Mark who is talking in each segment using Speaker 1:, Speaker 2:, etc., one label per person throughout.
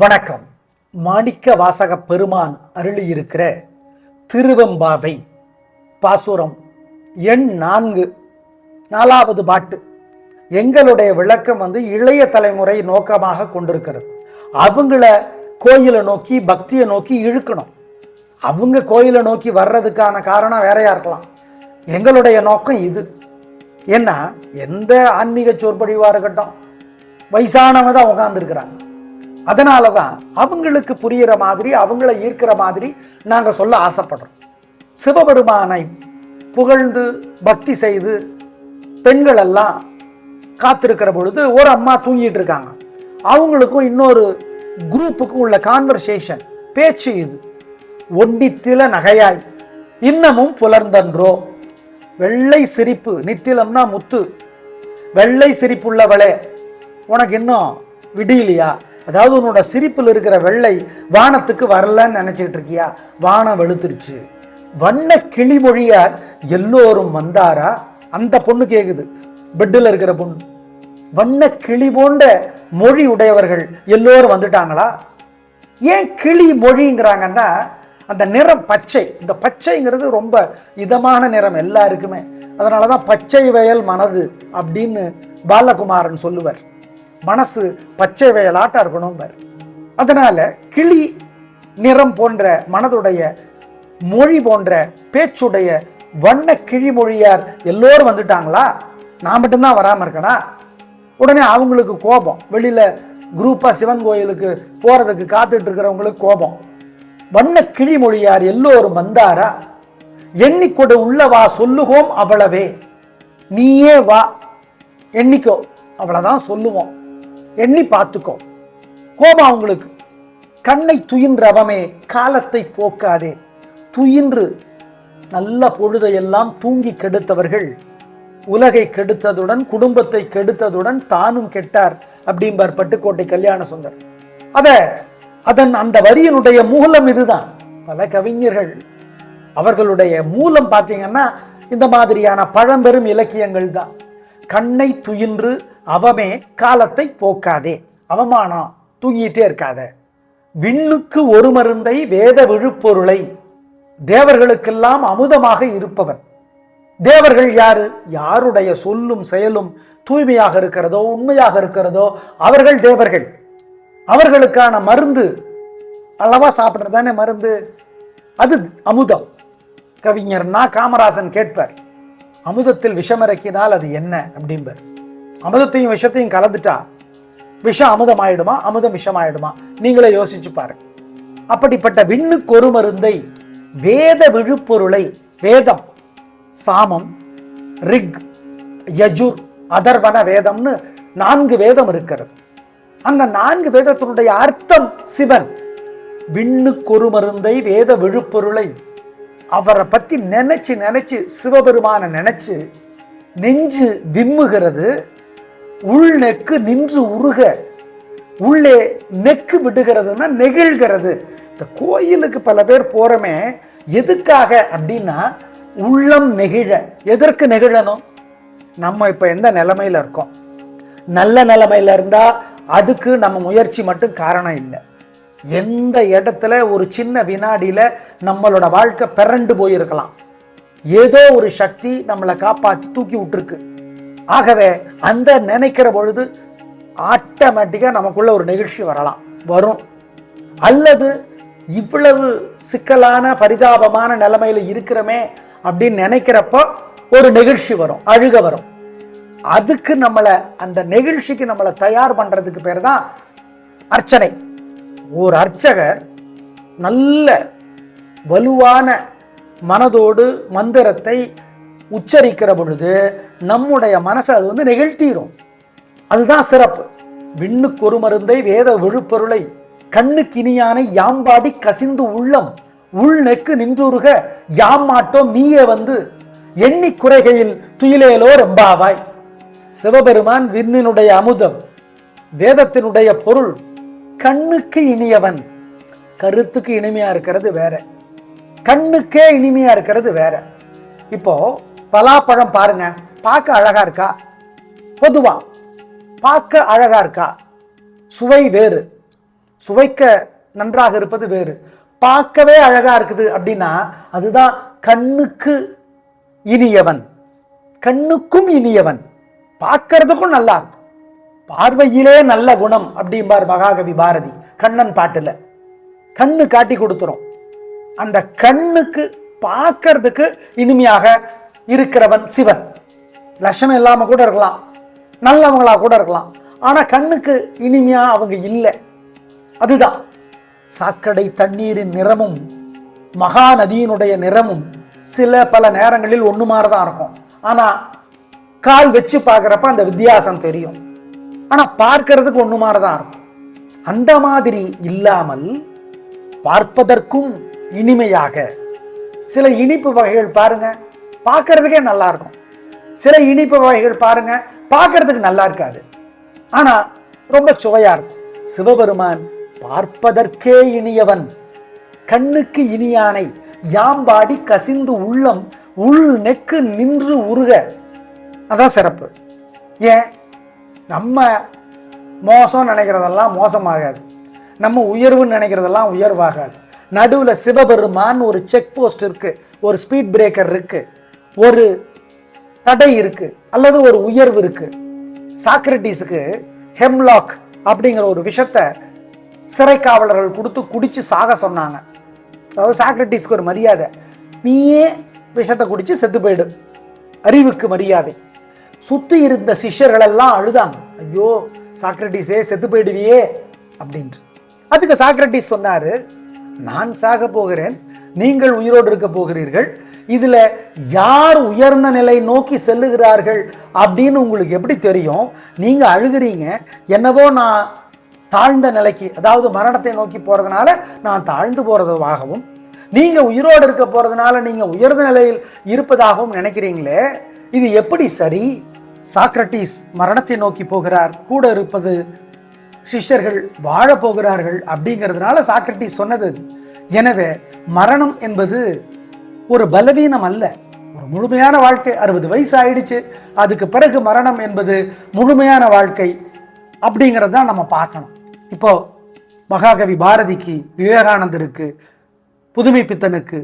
Speaker 1: வணக்கம். மாணிக்க வாசக பெருமான் அருளியிருக்கிற திருவெம்பாவை பாசுரம் எண் நான்கு நாலாவது பாட்டு. எங்களுடைய விளக்கம் வந்து இளைய தலைமுறை நோக்கமாக கொண்டிருக்கிறது. அவங்கள கோயிலை நோக்கி பக்தியை நோக்கி இழுக்கணும். அவங்க கோயிலை நோக்கி வர்றதுக்கான காரணம் வேறையா இருக்கலாம். எங்களுடைய நோக்கம் இது. ஏன்னா எந்த ஆன்மீக சொற்பொழிவாக இருக்கட்டும் வயசானவங்க தான் உட்காந்துருக்குறாங்க அதனால தான் அவங்களுக்கு புரியிற மாதிரி அவங்கள ஈர்க்கிற மாதிரி நாங்கள் சொல்ல ஆசைப்படுறோம். சிவபெருமானை புகழ்ந்து பக்தி செய்து பெண்கள் எல்லாம் காத்திருக்கிற பொழுது ஒரு அம்மா தூங்கிட்டு இருக்காங்க. அவங்களுக்கும் இன்னொரு குரூப்புக்கும் உள்ள கான்வர்சேஷன் பேச்சு இது. ஒண்டித்தில நகையாய் இன்னமும் புலர்ந்தன்றோ. வெள்ளை சிரிப்பு நித்திலம்னா முத்து. வெள்ளை சிரிப்புள்ளவளே உனக்கு இன்னும் விடியலையா? அதாவது உன்னோட சிரிப்பில் இருக்கிற வெள்ளை வானத்துக்கு வரலன்னு நினச்சிக்கிட்டு இருக்கியா? வானம் வெளுத்துருச்சு. வண்ண கிளிமொழியார் எல்லோரும் வந்தாரா? அந்த பொண்ணு கேட்குது பெட்டில் இருக்கிற பொண்ணு. வண்ண கிளி போன்ற மொழி உடையவர்கள் எல்லோரும் வந்துட்டாங்களா? ஏன் கிளி மொழிங்கிறாங்கன்னா அந்த நிறம் பச்சை. இந்த பச்சைங்கிறது ரொம்ப இதமான நிறம் எல்லாருக்குமே. அதனால தான் பச்சை வயல் மனது அப்படின்னு பாலகுமாரன் சொல்லுவார். மனசு பச்சை வயலாட்டாக இருக்கணும் அதனால் கிளி நிறம் போன்ற மனதுடைய மொழி போன்ற பேச்சுடைய வண்ண கிழிமொழியார் எல்லோரும் வந்துட்டாங்களா? நான் மட்டும்தான் வராமல் இருக்கனா? உடனே அவங்களுக்கு கோபம். வெளியில் குரூப்பாக சிவன் கோயிலுக்கு போகிறதுக்கு காத்துட்டு இருக்கிறவங்களுக்கு கோபம். வண்ண கிழிமொழியார் எல்லோரும் வந்தாரா? எண்ணிக்கொடு உள்ளவா சொல்லுகோம் அவ்வளவே நீயே வா. எண்ணிக்கோ. அவ்வளோதான் சொல்லுவோம். எண்ணி பார்த்துக்கோ. கோபம் அவங்களுக்கு. கண்ணை துயின்றவமே காலத்தை போக்காதே. துயின்று நல்ல பொழுதையெல்லாம் தூங்கி கெடுத்தவர்கள். உலகை கெடுத்ததுடன் குடும்பத்தை கெடுத்ததுடன் தானும் கெட்டார் அப்படிம்பார் பட்டுக்கோட்டை கல்யாண சுந்தர். அத அதன் அந்த வரியினுடைய மூலம் இதுதான். பல கவிஞர்கள் அவர்களுடைய மூலம் பார்த்தீங்கன்னா இந்த மாதிரியான பழம்பெரும் இலக்கியங்கள் தான் கண்ணை துயின்று அவமே காலத்தை போக்காதே. அவமானம் தூங்கிட்டே இருக்காத. விண்ணுக்கு ஒரு மருந்தை வேத விழுப்பொருளை. தேவர்களுக்கெல்லாம் அமுதமாக இருப்பவர் தேவர்கள் யாரு? யாருடைய சொல்லும் செயலும் தூய்மையாக இருக்கிறதோ உண்மையாக இருக்கிறதோ அவர்கள் தேவர்கள். அவர்களுக்கான மருந்து அளவா சாப்பிட்றதானே மருந்து? அது அமுதம். கவிஞர்னா காமராசன் கேட்பார் அமுதத்தில் விஷமிறக்கினால் அது என்ன? அப்படிம்பார். அமுதத்தையும் விஷத்தையும் கலந்துட்டா விஷம் அமுதம் ஆயிடுமா அமுதம் விஷம் ஆயிடுமா நீங்களே யோசிச்சு பாருங்க. அப்படிப்பட்ட விண்ணுக்கு ஒரு மருந்தை வேத விழுப்பொருளை வேதம் சாமம் ரிக் யஜுர் அதர்வன வேதம்னு நான்கு வேதம் இருக்கிறது. அந்த நான்கு வேதத்தினுடைய அர்த்தம் சிவன். விண்ணுக்கொரு மருந்தை வேத விழுப்பொருளை அவரை பத்தி நினைச்சு நினைச்சு சிவபெருமான நினைச்சு நெஞ்சு விம்முகிறது. உள் நெக்கு நின்று உருக. உள்ளே நெக்கு விடுகிறதுன்னா நெகிழ்கிறது. இந்த கோயிலுக்கு பல பேர் போகிறோமே எதுக்காக அப்படின்னா உள்ளம் நெகிழ. எதற்கு நெகிழணும்? நம்ம இப்போ எந்த நிலமையில் இருக்கோம்? நல்ல நிலமையில் இருந்தால் அதுக்கு நம்ம முயற்சி மட்டும் காரணம் இல்லை. எந்த இடத்துல ஒரு சின்ன வினாடியில் நம்மளோட வாழ்க்கை பிறண்டு போயிருக்கலாம். ஏதோ ஒரு சக்தி நம்மளை காப்பாற்றி தூக்கி விட்டுருக்கு. ஆகவே அந்த நினைக்கிற பொழுது ஆட்டோமேட்டிக்காக நமக்குள்ள ஒரு நிகழ்ச்சி வரலாம். வரும். அல்லது இவ்வளவு சிக்கலான பரிதாபமான நிலைமையில் இருக்கிறோமே அப்படின்னு நினைக்கிறப்போ ஒரு நிகழ்ச்சி வரும். அழுக வரும். அதுக்கு நம்மளை அந்த நெகிழ்ச்சிக்கு நம்மளை தயார் பண்ணுறதுக்கு பேர் தான் அர்ச்சனை. ஒரு அர்ச்சகர் நல்ல வலுவான மனதோடு மந்திரத்தை உச்சரிக்கிற பொழுது நம்முடைய மனசை அது வந்து நெகிழ்த்திரும். அதுதான் சிறப்பு. விண்ணுக்கு ஒரு மருந்தை வேத விழுப்பொருளை கண்ணுக்கு இனியானை யாம்பாடி கசிந்து உள்ளம் உள் நெக்கு நின்றுருக யாம் மாட்டோம் நீயே வந்து எண்ணி குறைகையில் துயிலேலோ ரெம்பாவாய். சிவபெருமான் விண்ணினுடைய அமுதம் வேதத்தினுடைய பொருள் கண்ணுக்கு இனியவன். கருத்துக்கு இனிமையா இருக்கிறது வேற. கண்ணுக்கே இனிமையா இருக்கிறது வேற. இப்போ பலாப்பழம் பாருங்க. பார்க்க அழகா இருக்கா? பொதுவா பார்க்க அழகா இருக்கா? சுவை வேறு. சுவைக்க நன்றாக இருப்பது வேறு. பார்க்கவே அழகா இருக்குது அப்படின்னா அதுதான் கண்ணுக்கு இனியவன். கண்ணுக்கும் இனியவன். பார்க்கறதுக்கும் நல்லா இருக்கும். பார்வையிலே நல்ல குணம் அப்படிம்பார் மகாகவி பாரதி கண்ணன் பாட்டில். கண்ணு காட்டி கொடுத்துரும். அந்த கண்ணுக்கு பார்க்கறதுக்கு இனிமையாக இருக்கிறவன் சிவன். லட்சணம் இல்லாமல் கூட இருக்கலாம். நல்லவங்களாக கூட இருக்கலாம். ஆனால் கண்ணுக்கு இனிமையாக அவங்க இல்லை. அதுதான். சாக்கடை தண்ணீரின் நிறமும் மகா நதியினுடைய நிறமும் சில பல நேரங்களில் ஒன்று மாதிரி தான் இருக்கும். ஆனால் கால் வச்சு பார்க்குறப்ப அந்த வித்தியாசம் தெரியும். ஆனால் பார்க்கறதுக்கு ஒன்று மாதிரி தான் இருக்கும். அந்த மாதிரி இல்லாமல் பார்ப்பதற்கும் இனிமையாக. சில இனிப்பு வகைகள் பாருங்கள் பார்க்கறதுக்கே நல்லா இருக்கும். சில இனிப்பு வகைகள் பாருங்க பார்க்கறதுக்கு நல்லா இருக்காது. ஆனா ரொம்ப சுவையா இருக்கும். சிவபெருமான் பார்ப்பதற்கே இனியவன். கண்ணுக்கு இனியானை யாம்பாடி கசிந்து உள்ளம் உள் நெக்கு நின்று உருக. அதான் சிறப்பு. ஏன்? நம்ம மோசம் நினைக்கிறதெல்லாம் மோசமாகாது. நம்ம உயர்வுன்னு நினைக்கிறதெல்லாம் உயர்வாகாது. நடுவில் சிவபெருமான் ஒரு செக் போஸ்ட் இருக்கு ஒரு ஸ்பீட் பிரேக்கர் இருக்குது ஒரு தடை இருக்கு அல்லது ஒரு உயர்வு இருக்கு. சாக்ரட்டிஸுக்கு ஹெம்லாக் அப்படிங்கிற ஒரு விஷத்தை சிறை காவலர்கள் கொடுத்து குடிச்சு சாக சொன்னாங்க. அதாவது சாக்ரட்டிஸ்க்கு ஒரு மரியாதை. நீயே விஷத்தை குடிச்சு செத்து போயிடு. அறிவுக்கு மரியாதை. சுத்தி இருந்த சிஷ்யர்கள் எல்லாம் அழுதாங்க. ஐயோ சாக்ரட்டிஸே செத்து போயிடுவியே அப்படின்ட்டு. அதுக்கு சாக்ரட்டிஸ் சொன்னாரு நான் சாக போகிறேன். நீங்கள் உயிரோடு இருக்க போகிறீர்கள். இதில் யார் உயர்ந்த நிலை நோக்கி செல்லுகிறார்கள் அப்படின்னு உங்களுக்கு எப்படி தெரியும்? நீங்கள் அழுகிறீங்க. என்னவோ நான் தாழ்ந்த நிலைக்கு அதாவது மரணத்தை நோக்கி போகிறதுனால நான் தாழ்ந்து போகிறதுவாகவும் நீங்கள் உயிரோடு இருக்க போகிறதுனால நீங்கள் உயர்ந்த நிலையில் இருப்பதாகவும் நினைக்கிறீங்களே. இது எப்படி சரி? சாக்ரட்டிஸ் மரணத்தை நோக்கி போகிறார். கூட இருப்பது சிஷ்யர்கள் வாழப்போகிறார்கள் அப்படிங்கிறதுனால சாக்ரட்டிஸ் சொன்னது. எனவே மரணம் என்பது ஒரு பலவீனம் அல்ல. ஒரு முழுமையான வாழ்க்கை அறுபது வயசு ஆயிடுச்சு. அதுக்கு பிறகு மரணம் என்பது முழுமையான வாழ்க்கை அப்படிங்கிறது தான் நம்ம பார்க்கணும். இப்போ மகாகவி பாரதிக்கு விவேகானந்தருக்கு புதுமை பித்தனுக்கு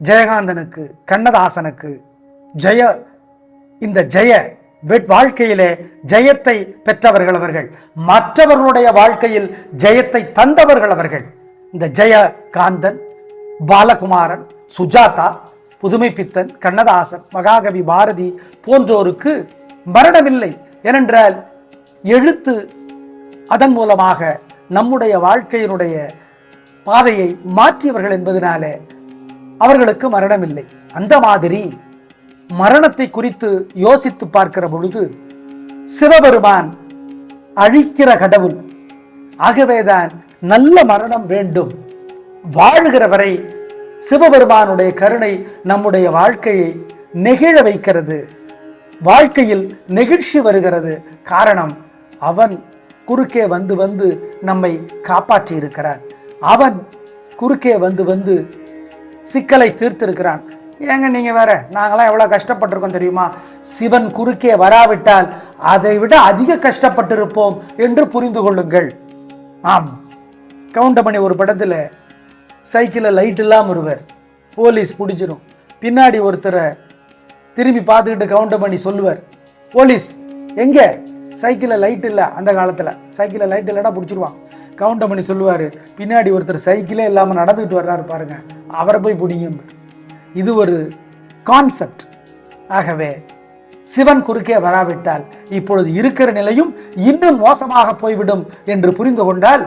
Speaker 1: ஜெயகாந்தனுக்கு கண்ணதாசனுக்கு ஜெய இந்த ஜெய வெட் வாழ்க்கையிலே ஜெயத்தை பெற்றவர்கள் அவர்கள். மற்றவர்களுடைய வாழ்க்கையில் ஜெயத்தை தந்தவர்கள் அவர்கள். இந்த ஜெயகாந்தன் பாலகுமாரன் சுஜாதா புதுமை பித்தன் கண்ணதாசன் மகாகவி பாரதி போன்றோருக்கு மரணமில்லை ஏனென்றால் எழுத்து அதன் மூலமாக நம்முடைய வாழ்க்கையினுடைய பாதையை மாற்றியவர்கள் என்பதனாலே அவர்களுக்கு மரணமில்லை. அந்த மாதிரி மரணத்தை குறித்து யோசித்து பார்க்கிற பொழுது சிவபெருமான் அழிக்கிற கடவுள் ஆகவேதான் நல்ல மரணம் வேண்டும். வாழ்கிற வரை சிவபெருமானுடைய கருணை நம்முடைய வாழ்க்கையை நெகிழ வைக்கிறது. வாழ்க்கையில் நெகிழ்ச்சி வருகிறது. காரணம் அவன் குறுக்கே வந்து வந்து நம்மை காப்பாற்றி இருக்கிறான் அவன் குறுக்கே வந்து வந்து சிக்கலை தீர்த்திருக்கிறான். ஏங்க நீங்கள் வேற நாங்களாம் எவ்வளோ கஷ்டப்பட்டிருக்கோம் தெரியுமா? சிவன் குறுக்கே வராவிட்டால் அதை விட அதிக கஷ்டப்பட்டிருப்போம் என்று புரிந்து கொள்ளுங்கள். ஆம். கவுண்டமணி ஒரு படத்தில் சைக்கிளில் லைட் இல்லாமல் வருவார். போலீஸ் பிடிச்சிரும். பின்னாடி ஒருத்தரை திரும்பி பார்த்துக்கிட்டு கவுண்டர் பண்ணி சொல்லுவார். போலீஸ் எங்கே? சைக்கிளில் லைட் இல்லை அந்த காலத்தில். சைக்கிளில் லைட் இல்லைன்னா பிடிச்சிருவான். கவுண்டர் பண்ணி சொல்லுவார். பின்னாடி ஒருத்தர் சைக்கிளே இல்லாமல் நடந்துக்கிட்டு வர்றாரு பாருங்க. அவரை போய் பிடிங்க இது ஒரு கான்செப்ட் ஆகவே சிவன் குறுக்கே வராவிட்டால் இப்பொழுது இருக்கிற நிலையும் இன்னும் மோசமாக போய்விடும் என்று புரிந்து கொண்டால்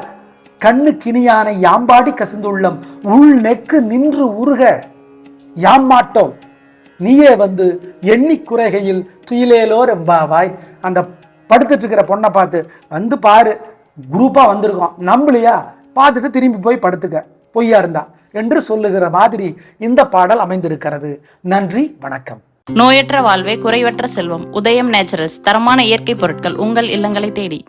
Speaker 1: கண்ணு கினியான யாம்பாடி கசிந்துள்ளம் உள் நெக்கு நின்று உருக யாம்மாட்டோம். நீயே வந்து எண்ணி குறைகையில் துயிலேலோ ரெம்பாவாய் அந்த படுத்துட்டு இருக்கிற பொண்ணை பார்த்து வந்து பாரு குரூப்பாக வந்திருக்கோம் நம்பலையா? பார்த்துட்டு திரும்பி போய் படுத்துக்க. பொய்யா இருந்தா. என்று சொல்லுகிற மாதிரி இந்த பாடல் அமைந்திருக்கிறது. நன்றி வணக்கம்.
Speaker 2: நோயற்ற வாழ்வே குறைவற்ற செல்வம். உதயம் நேச்சுரல்ஸ் தரமான இயற்கை பொருட்கள் உங்கள் இல்லங்களை தேடி.